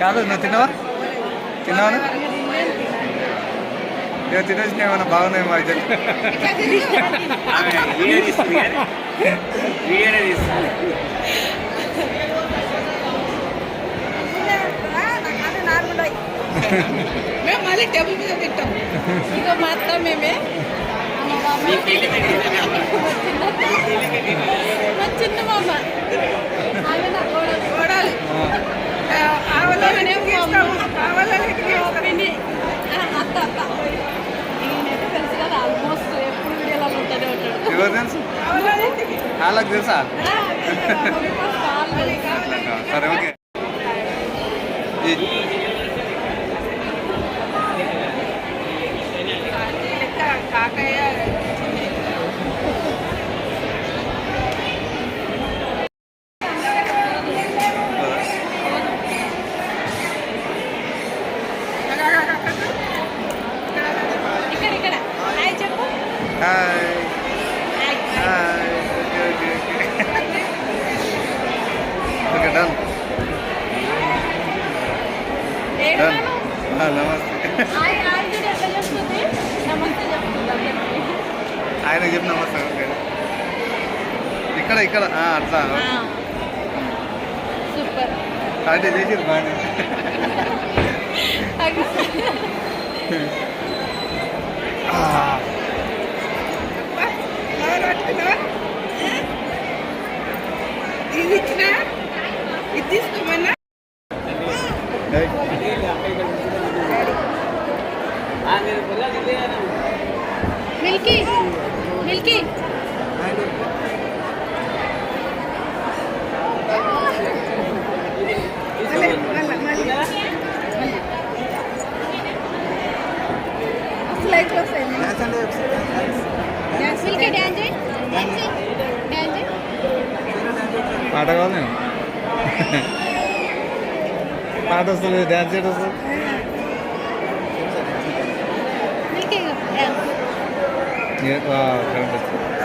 కాదు నువ్వు తిన్నావా? తిన్నావా ఇక తినేసిన ఏమన్నా బాగున్నాయి మా ఇద్దరు మేము మళ్ళీ టేబుల్ మీద పెట్టాం. ఇక మా అత్త మేమే వాళ్ళకి తెలుసా ఆ, కాళ్ళు. సరే ఓకే ఈ- డన్ డన్? నమస్తే. ఆయన చెప్పిన నమస్తే ఓకే. ఇక్కడ ఇక్కడ ఆ, అట్లా. ఆ. సూపర్. అంటే చేసి బాగానే ఇది ఇచ్చినా తీసుకోమన్నా ఏయ్, మిల్కీ మిల్కీ లైట్ వస్తాయి మిల్కీ డ్యాన్స్ చేయి డ్యాన్స్ చేయి డ్యాన్స్ చేయి పాట కావాలి నేను পাঁচ বছর দেড় দেড় বছর Yeah, wow, kind of